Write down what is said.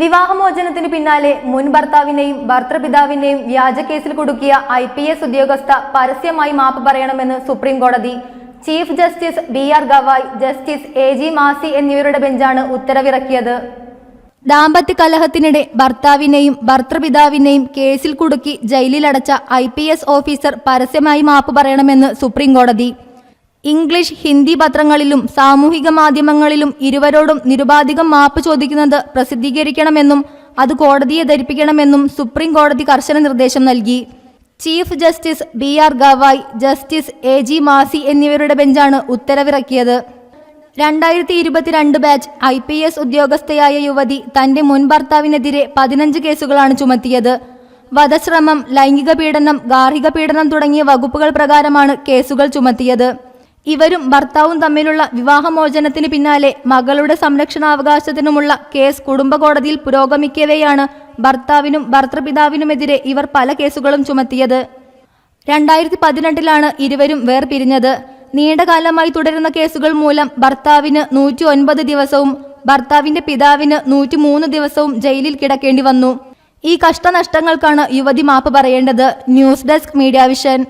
വിവാഹമോചനത്തിന് പിന്നാലെ മുൻ ഭർത്താവിനെയും ഭർത്തൃപിതാവിനെയും വ്യാജക്കേസിൽ കുടുക്കിയ ഐ പി എസ് ഉദ്യോഗസ്ഥ പരസ്യമായി മാപ്പ് പറയണമെന്ന് സുപ്രീം കോടതി. Chief justice B R Gavai justice A G Masih എന്നിവരുടെ ബെഞ്ചാണ് ഉത്തരവിറക്കിയത്. ദാമ്പത്യ കലഹത്തിനിടെ ഭർത്താവിനെയും ഭർത്തൃപിതാവിനെയും കേസിൽ കുടുക്കി ജയിലിലടച്ച ഐ പി എസ് ഓഫീസർ പരസ്യമായി മാപ്പ് പറയണമെന്ന് സുപ്രീം കോടതി. ഇംഗ്ലീഷ് ഹിന്ദി പത്രങ്ങളിലും സാമൂഹിക മാധ്യമങ്ങളിലും ഇരുവരോടും നിരുപാധികം മാപ്പ് ചോദിക്കുന്നത് പ്രസിദ്ധീകരിക്കണമെന്നും അത് കോടതിയെ ധരിപ്പിക്കണമെന്നും സുപ്രീം കോടതി കർശന നിർദ്ദേശം നൽകി. Chief justice B R Gavai justice A G Masih എന്നിവരുടെ ബെഞ്ചാണ് ഉത്തരവിറക്കിയത്. രണ്ടായിരത്തി ഇരുപത്തിരണ്ട് ബാച്ച് ഐ പി എസ് ഉദ്യോഗസ്ഥയായ യുവതി തന്റെ മുൻ ഭർത്താവിനെതിരെ പതിനഞ്ച് കേസുകളാണ് ചുമത്തിയത്. വധശ്രമം ലൈംഗിക പീഡനം ഗാർഹിക പീഡനം തുടങ്ങിയ വകുപ്പുകൾ പ്രകാരമാണ് കേസുകൾ ചുമത്തിയത്. ഇവരും ഭർത്താവും തമ്മിലുള്ള വിവാഹമോചനത്തിന് പിന്നാലെ മകളുടെ സംരക്ഷണാവകാശത്തിനുമുള്ള കേസ് കുടുംബ കോടതിയിൽ പുരോഗമിക്കവെയാണ് ഭർത്താവിനും ഭർത്തൃപിതാവിനുമെതിരെ ഇവർ പല കേസുകളും ചുമത്തിയത്. രണ്ടായിരത്തി പതിനെട്ടിലാണ് ഇരുവരും വേർപിരിഞ്ഞത്. നീണ്ടകാലമായി തുടരുന്ന കേസുകൾ മൂലം ഭർത്താവിന് നൂറ്റി ഒൻപത് ദിവസവും ഭർത്താവിന്റെ പിതാവിന് നൂറ്റി മൂന്ന് ദിവസവും ജയിലിൽ കിടക്കേണ്ടി വന്നു. ഈ കഷ്ടനഷ്ടങ്ങൾക്കാണ് യുവതി മാപ്പ് പറയേണ്ടത്. News desk media vision.